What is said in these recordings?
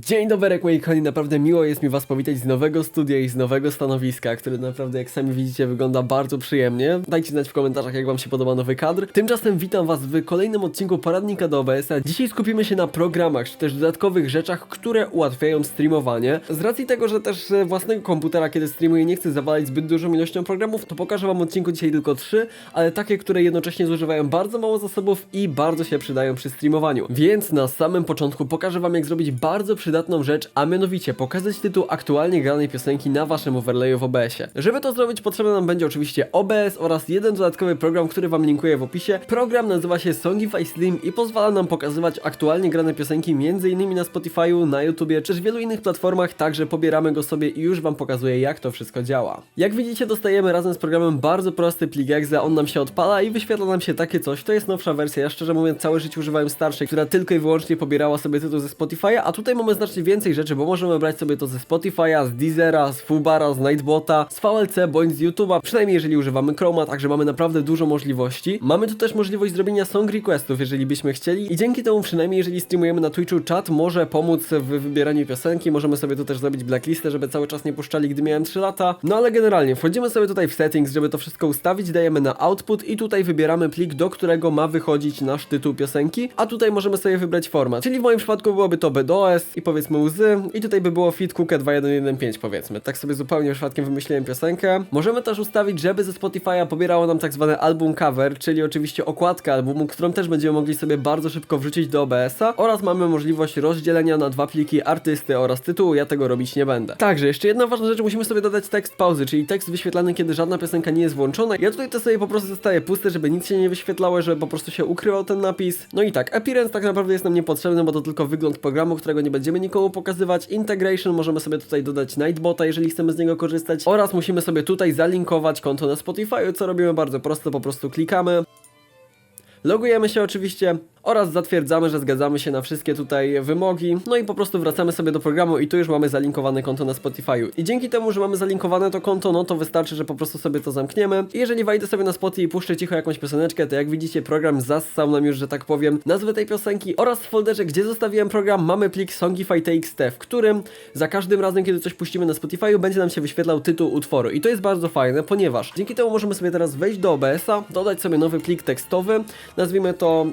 Dzień dobry, moi kochani, naprawdę miło jest mi was powitać z nowego studia i z nowego stanowiska, które naprawdę, jak sami widzicie, wygląda bardzo przyjemnie. Dajcie znać w komentarzach, jak wam się podoba nowy kadr. Tymczasem witam was w kolejnym odcinku poradnika do OBS-a. Dzisiaj skupimy się na programach, czy też dodatkowych rzeczach, które ułatwiają streamowanie. Z racji tego, że też e, własnego komputera, kiedy streamuję, nie chcę zawalać zbyt dużą ilością programów, to pokażę wam odcinku dzisiaj tylko trzy, ale takie, które jednocześnie zużywają bardzo mało zasobów i bardzo się przydają przy streamowaniu. Więc na samym początku pokażę wam, jak zrobić bardzo przydatną rzecz, a mianowicie pokazać tytuł aktualnie granej piosenki na waszym overlayu w OBS-ie. Żeby to zrobić, potrzebny nam będzie oczywiście OBS oraz jeden dodatkowy program, który wam linkuję w opisie. Program nazywa się Songify Slim i pozwala nam pokazywać aktualnie grane piosenki m.in. na Spotify'u, na YouTubie, czy wielu innych platformach, także pobieramy go sobie i już wam pokazuję, jak to wszystko działa. Jak widzicie, dostajemy razem z programem bardzo prosty plik exe, on nam się odpala i wyświetla nam się takie coś. To jest nowsza wersja, ja szczerze mówiąc całe życie używałem starszej, która tylko i wyłącznie pobierała sobie tytuł ze Spotify'a, a tutaj mamy znacznie więcej rzeczy, bo możemy brać sobie to ze Spotify'a, z Deezera, z Fubara, z Nightbota, z VLC bądź z YouTube'a, przynajmniej jeżeli używamy Chroma, także mamy naprawdę dużo możliwości. Mamy tu też możliwość zrobienia song requestów, jeżeli byśmy chcieli i dzięki temu przynajmniej jeżeli streamujemy na Twitchu, czat może pomóc w wybieraniu piosenki, możemy sobie tu też zrobić blacklistę, żeby cały czas nie puszczali, gdy miałem 3 lata. No ale generalnie wchodzimy sobie tutaj w settings, żeby to wszystko ustawić, dajemy na output i tutaj wybieramy plik, do którego ma wychodzić nasz tytuł piosenki, a tutaj możemy sobie wybrać format, czyli w moim przypadku byłoby to BDOS i powiedzmy łzy i tutaj by było fit cookie 2115 powiedzmy. Tak sobie zupełnie przypadkiem wymyśliłem piosenkę. Możemy też ustawić, żeby ze Spotify'a pobierało nam tak zwane album cover, czyli oczywiście okładkę albumu, którą też będziemy mogli sobie bardzo szybko wrzucić do OBS-a oraz mamy możliwość rozdzielenia na dwa pliki artysty oraz tytułu, ja tego robić nie będę. Także jeszcze jedna ważna rzecz, musimy sobie dodać tekst pauzy, czyli tekst wyświetlany, kiedy żadna piosenka nie jest włączona. Ja tutaj to sobie po prostu zostaje puste, żeby nic się nie wyświetlało, żeby po prostu się ukrywał ten napis. No i tak, appearance tak naprawdę jest nam niepotrzebny, bo to tylko wygląd programu, którego nie będziemy nikomu pokazywać. Integration możemy sobie tutaj dodać Nightbota, jeżeli chcemy z niego korzystać. Oraz musimy sobie tutaj zalinkować konto na Spotify, co robimy bardzo prosto, po prostu klikamy. Logujemy się oczywiście oraz zatwierdzamy, że zgadzamy się na wszystkie tutaj wymogi. No i po prostu wracamy sobie do programu i tu już mamy zalinkowane konto na Spotify'u. I dzięki temu, że mamy zalinkowane to konto, no to wystarczy, że po prostu sobie to zamkniemy. I jeżeli wejdę sobie na Spotify i puszczę cicho jakąś pioseneczkę, to jak widzicie program zassał nam już, że tak powiem, nazwę tej piosenki oraz w folderze, gdzie zostawiłem program, mamy plik Songify.txt, w którym za każdym razem, kiedy coś puścimy na Spotify'u, będzie nam się wyświetlał tytuł utworu. I to jest bardzo fajne, ponieważ dzięki temu możemy sobie teraz wejść do OBS-a, dodać sobie nowy plik tekstowy, nazwijmy to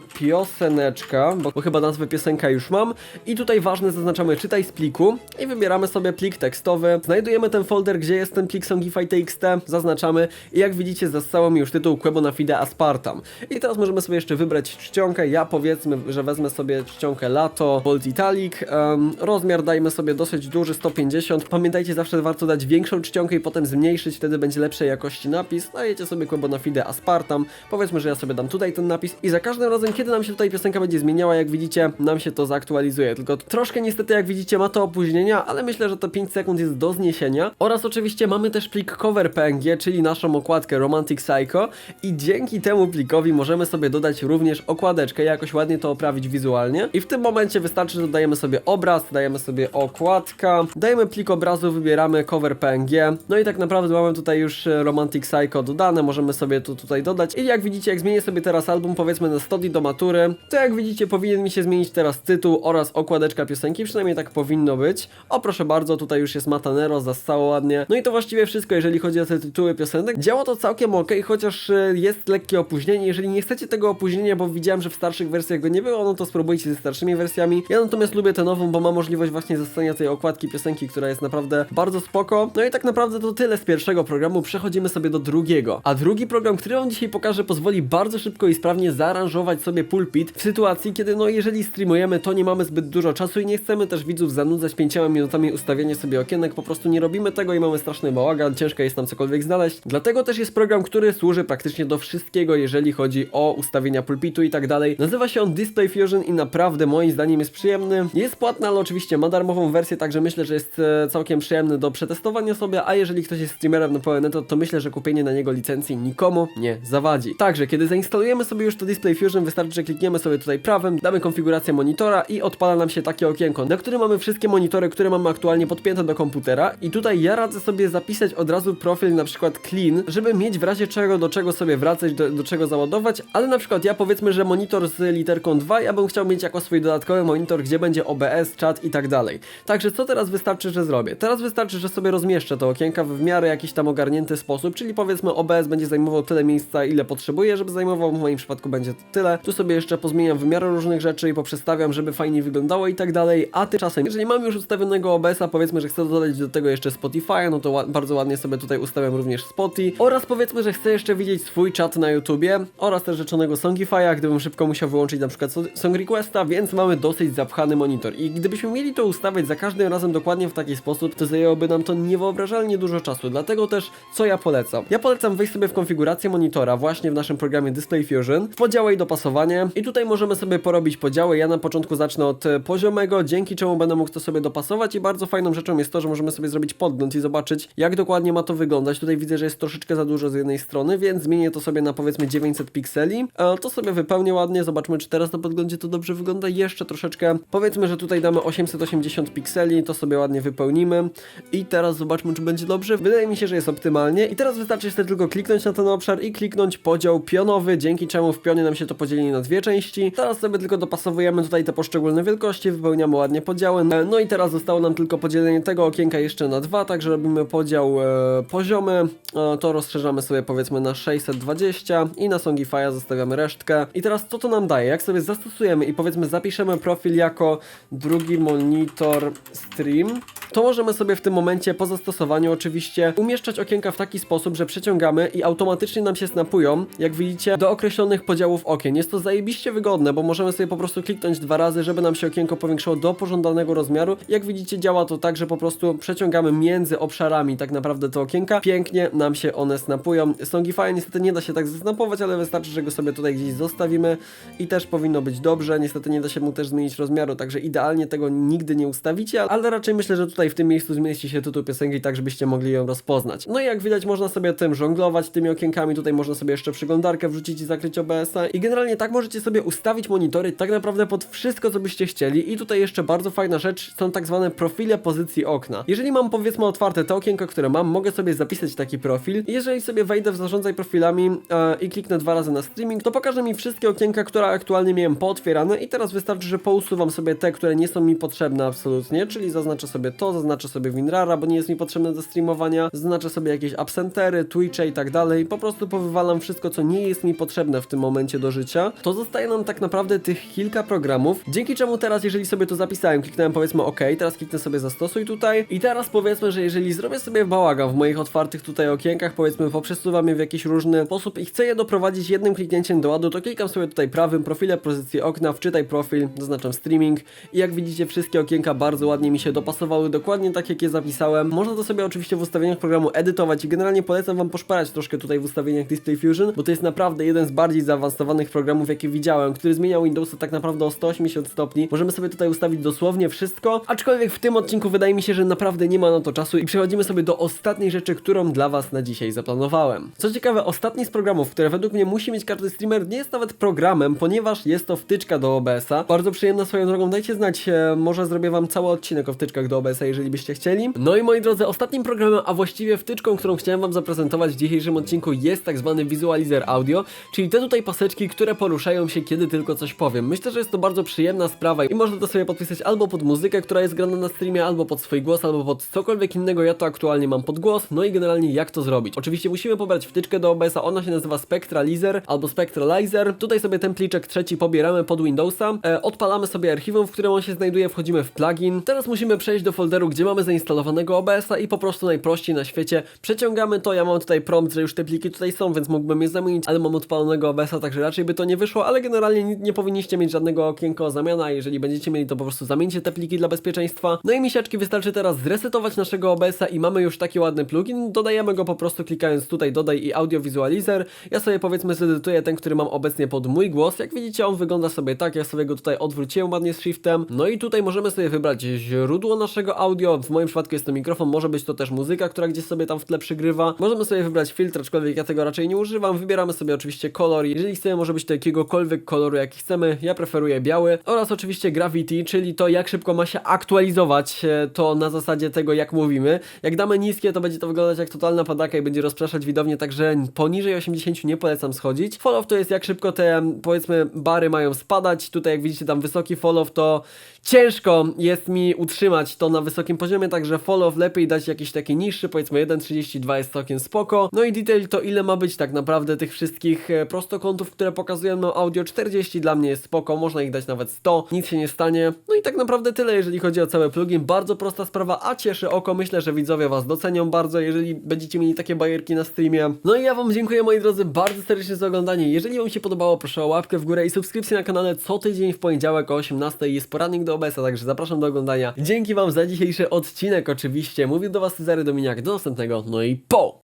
pioseneczka, bo, chyba nazwę piosenka już mam. I tutaj ważne zaznaczamy czytaj z pliku i wybieramy sobie plik tekstowy. Znajdujemy ten folder, gdzie jest ten plik Songify.txt, zaznaczamy i jak widzicie zastało już tytuł Quebo na Fide Aspartam. I teraz możemy sobie jeszcze wybrać czcionkę. Ja powiedzmy, że wezmę sobie czcionkę Lato Bold Italic. Um, rozmiar dajmy sobie dosyć duży, 150. Pamiętajcie, zawsze warto dać większą czcionkę i potem zmniejszyć, wtedy będzie lepszej jakości napis. Dajecie sobie Quebo na Fide Aspartam. Powiedzmy, że ja sobie dam tutaj ten napis i za każdym razem, kiedy nam się tutaj piosenka będzie zmieniała, jak widzicie, nam się to zaktualizuje. Tylko troszkę niestety, jak widzicie, ma to opóźnienia, ale myślę, że to 5 sekund jest do zniesienia. Oraz oczywiście mamy też plik cover PNG, czyli naszą okładkę Romantic Psycho i dzięki temu plikowi możemy sobie dodać również okładeczkę, jakoś ładnie to oprawić wizualnie. I w tym momencie wystarczy, że dodajemy sobie obraz, dajemy sobie okładka, dajemy plik obrazu, wybieramy cover PNG. No i tak naprawdę mamy tutaj już e, Romantic Psycho dodane, możemy sobie to tutaj dodać. I jak widzicie, jak zmienię sobie teraz album, powiedzmy na 100 dni do matury, to jak widzicie, powinien mi się zmienić teraz tytuł oraz okładeczka piosenki, przynajmniej tak powinno być. O, proszę bardzo, tutaj już jest Matanero, zastało ładnie. No i to właściwie wszystko, jeżeli chodzi o te tytuły piosenek. Działa to całkiem ok, chociaż e, jest lekkie opóźnienie. Jeżeli nie chcecie tego opóźnienia, bo widziałem, że w starszych wersjach go nie było, no to spróbujcie ze starszymi wersjami. Ja natomiast lubię tę nową, bo ma możliwość właśnie zastania tej okładki piosenki, która jest naprawdę bardzo spoko. No i tak naprawdę to tyle z pierwszego programu. Przechodzimy sobie do drugiego. A drugi program, który wam dzisiaj pokażę, pozwoli bardzo szybko i sprawnie zaaranżować sobie pulpit w sytuacji, kiedy no jeżeli streamujemy, to nie mamy zbyt dużo czasu i nie chcemy też widzów zanudzać pięcioma minutami ustawiania sobie okienek, po prostu nie robimy tego i mamy straszny bałagan, ciężko jest nam cokolwiek znaleźć. Dlatego też jest program, który służy praktycznie do wszystkiego, jeżeli chodzi o ustawienia pulpitu i tak dalej. Nazywa się on Display Fusion i naprawdę moim zdaniem jest przyjemny. Jest płatny, ale oczywiście ma darmową wersję, także myślę, że jest e, całkiem przyjemny do przetestowania sobie, a jeżeli ktoś jest streamerem na pełen to, to myślę, że kupienie na niego licencji nikomu nie zawadzi. Także, kiedy zainstalujemy sobie już to Display Fusion, wystarczy, że klikniemy sobie tutaj prawym, damy konfigurację monitora i odpala nam się takie okienko, na którym mamy wszystkie monitory, które mamy aktualnie podpięte do komputera i tutaj ja radzę sobie zapisać od razu profil na przykład clean, żeby mieć w razie czego do czego sobie wracać, do, do czego załadować, ale na przykład ja powiedzmy, że monitor z literką 2 ja bym chciał mieć jako swój dodatkowy monitor, gdzie będzie OBS, czat i tak dalej. Także co teraz wystarczy, że zrobię? Teraz wystarczy, że sobie rozmieszczę te okienka w miarę jakiś tam ogarnięty sposób, czyli powiedzmy OBS będzie zajmował tyle miejsca, ile potrzebuję, żeby zajmował, w moim przypadku będzie to tyle. Tu sobie jeszcze pozmieniam wymiary różnych rzeczy i poprzestawiam, żeby fajnie wyglądało i tak dalej, a tymczasem, jeżeli mam już ustawionego OBS-a, powiedzmy, że chcę dodać do tego jeszcze Spotify, no to bardzo ładnie sobie tutaj ustawiam również Spotify oraz powiedzmy, że chcę jeszcze widzieć swój czat na YouTubie oraz też rzeczonego Songify'a, gdybym szybko musiał wyłączyć na przykład so- Song Requesta, więc mamy dosyć zapchany monitor i gdybyśmy mieli to ustawiać za każdym razem dokładnie w taki sposób, to zajęłoby nam to niewyobrażalnie dużo czasu, dlatego też co ja polecam? Ja polecam wejść sobie w konfigurację monitora właśnie w naszym programie Display Fusion, w podziały i dopasowanie tutaj możemy sobie porobić podziały, ja na początku zacznę od e, poziomego, dzięki czemu będę mógł to sobie dopasować i bardzo fajną rzeczą jest to, że możemy sobie zrobić podgląd i zobaczyć jak dokładnie ma to wyglądać, tutaj widzę, że jest troszeczkę za dużo z jednej strony, więc zmienię to sobie na powiedzmy 900 pikseli, e, to sobie wypełnię ładnie, zobaczmy czy teraz na podglądzie to dobrze wygląda, jeszcze troszeczkę, powiedzmy, że tutaj damy 880 pikseli, to sobie ładnie wypełnimy. I teraz zobaczmy czy będzie dobrze, wydaje mi się, że jest optymalnie. I teraz wystarczy jeszcze tylko kliknąć na ten obszar i kliknąć podział pionowy, dzięki czemu w pionie nam się to podzieli na dwie części, teraz sobie tylko dopasowujemy tutaj te poszczególne wielkości, wypełniamy ładnie podziały, E, no i teraz zostało nam tylko podzielenie tego okienka jeszcze na dwa, także robimy podział e, poziomy, e, to rozszerzamy sobie powiedzmy na 620 i na Songify'a zostawiamy resztkę. I teraz co to nam daje, jak sobie zastosujemy i powiedzmy zapiszemy profil jako drugi monitor stream, to możemy sobie w tym momencie po zastosowaniu oczywiście umieszczać okienka w taki sposób, że przeciągamy i automatycznie nam się snapują, jak widzicie, do określonych podziałów okien. Jest to zajebiście wygodne, bo możemy sobie po prostu kliknąć dwa razy, żeby nam się okienko powiększyło do pożądanego rozmiaru. Jak widzicie, działa to tak, że po prostu przeciągamy między obszarami tak naprawdę te okienka. Pięknie nam się one snapują. Songify niestety nie da się tak zasnapować, ale wystarczy, że go sobie tutaj gdzieś zostawimy i też powinno być dobrze. Niestety nie da się mu też zmienić rozmiaru, także idealnie tego nigdy nie ustawicie, ale raczej myślę, że tutaj w tym miejscu zmieści się tytuł piosenki tak, żebyście mogli ją rozpoznać. No i jak widać można sobie tym żonglować, tymi okienkami, tutaj można sobie jeszcze przeglądarkę wrzucić i zakryć OBS-a i generalnie tak możecie sobie ustawić monitory tak naprawdę pod wszystko, co byście chcieli. I tutaj jeszcze bardzo fajna rzecz, są tak zwane profile pozycji okna. Jeżeli mam powiedzmy otwarte te okienko, które mam, mogę sobie zapisać taki profil. Jeżeli sobie wejdę w zarządzaj profilami e, i kliknę dwa razy na streaming, to pokaże mi wszystkie okienka, które aktualnie miałem pootwierane. I teraz wystarczy, że pousuwam sobie te, które nie są mi potrzebne absolutnie, czyli zaznaczę sobie to, zaznaczę sobie WinRara, bo nie jest mi potrzebne do streamowania, zaznaczę sobie jakieś absentery, Twitche i tak dalej, po prostu powywalam wszystko, co nie jest mi potrzebne w tym momencie do życia, to zostaje nam tak naprawdę tych kilka programów, dzięki czemu teraz, jeżeli sobie to zapisałem, kliknąłem powiedzmy OK, teraz kliknę sobie zastosuj tutaj. I teraz powiedzmy, że jeżeli zrobię sobie bałagan w moich otwartych tutaj okienkach, powiedzmy poprzesuwam je w jakiś różny sposób i chcę je doprowadzić jednym kliknięciem do ładu, to klikam sobie tutaj prawym profile, pozycję okna, wczytaj profil, zaznaczam streaming. I jak widzicie wszystkie okienka bardzo ładnie mi się dopasowały, dokładnie tak jak je zapisałem. Można to sobie oczywiście w ustawieniach programu edytować i generalnie polecam wam poszperać troszkę tutaj w ustawieniach Display Fusion, bo to jest naprawdę jeden z bardziej zaawansowanych programów, jakie widziałem, który zmieniał Windowsa tak naprawdę o 180 stopni. Możemy sobie tutaj ustawić dosłownie wszystko, aczkolwiek w tym odcinku wydaje mi się, że naprawdę nie ma na to czasu i przechodzimy sobie do ostatniej rzeczy, którą dla was na dzisiaj zaplanowałem. Co ciekawe, ostatni z programów, które według mnie musi mieć każdy streamer, nie jest nawet programem, ponieważ jest to wtyczka do OBS-a. Bardzo przyjemna swoją drogą, dajcie znać, e, może zrobię wam cały odcinek o wtyczkach do OBS-a, jeżeli byście chcieli. No i moi drodzy, ostatnim programem, a właściwie wtyczką, którą chciałem wam zaprezentować w dzisiejszym odcinku jest tak zwany wizualizer audio, czyli te tutaj paseczki, które poruszają się kiedy tylko coś powiem. Myślę, że jest to bardzo przyjemna sprawa i można to sobie podpisać albo pod muzykę, która jest grana na streamie, albo pod swój głos, albo pod cokolwiek innego. Ja to aktualnie mam pod głos, no i generalnie jak to zrobić. Oczywiście musimy pobrać wtyczkę do OBS-a, ona się nazywa Spectralizer albo Spectralizer. Tutaj sobie ten pliczek trzeci pobieramy pod Windowsa, e, odpalamy sobie archiwum, w którym on się znajduje, wchodzimy w plugin. Teraz musimy przejść do folderu, gdzie mamy zainstalowanego OBS-a i po prostu najprościej na świecie przeciągamy to. Ja mam tutaj prompt, że już te pliki tutaj są, więc mógłbym je zamienić, ale mam odpalonego OBS-a, także raczej by to nie wyszło, ale generalnie nie, nie powinniście mieć żadnego okienka o zamiana, jeżeli będziecie mieli, to po prostu zamieńcie te pliki dla bezpieczeństwa. No i misiaczki, wystarczy teraz zresetować naszego OBS-a i mamy już taki ładny plugin, dodajemy go po prostu klikając tutaj dodaj i audio wizualizer. Ja sobie powiedzmy zedytuję ten, który mam obecnie pod mój głos. Jak widzicie, on wygląda sobie tak, ja sobie go tutaj odwróciłem ładnie z shiftem. No i tutaj możemy sobie wybrać źródło naszego audio, w moim przypadku jest to mikrofon, może być to też muzyka, która gdzieś sobie tam w tle przygrywa. Możemy sobie wybrać filtr, aczkolwiek ja tego raczej nie używam. Wybieramy sobie oczywiście kolor. Jeżeli chcemy, może być to jakiegokolwiek koloru, jaki chcemy. Ja preferuję biały. Oraz oczywiście Gravity, czyli to jak szybko ma się aktualizować e, to na zasadzie tego, jak mówimy. Jak damy niskie, to będzie to wyglądać jak totalna padaka i będzie rozpraszać widownię, także poniżej 80 nie polecam schodzić. Follow to jest jak szybko te, powiedzmy, bary mają spadać. Tutaj jak widzicie tam wysoki follow, to ciężko jest mi utrzymać to na wysokim poziomie, także follow lepiej dać jakiś taki niższy, powiedzmy 1.32 jest całkiem spoko. No i detail to ile ma być tak naprawdę tych wszystkich e, prostokątów, które pokazują nam audio 40 dla mnie jest spoko, można ich dać nawet 100, nic się nie stanie. No i tak naprawdę tyle, jeżeli chodzi o cały plugin. Bardzo prosta sprawa, a cieszy oko. Myślę, że widzowie Was docenią bardzo, jeżeli będziecie mieli takie bajerki na streamie. No i ja Wam dziękuję moi drodzy bardzo serdecznie za oglądanie. Jeżeli Wam się podobało, proszę o łapkę w górę i subskrypcję na kanale co tydzień w poniedziałek o 18 jest poradnik do OBS-a, także zapraszam do oglądania. Dzięki Wam za dzisiejszy odcinek oczywiście. Mówił do Was Cezary Dominiak. Do następnego, no i po!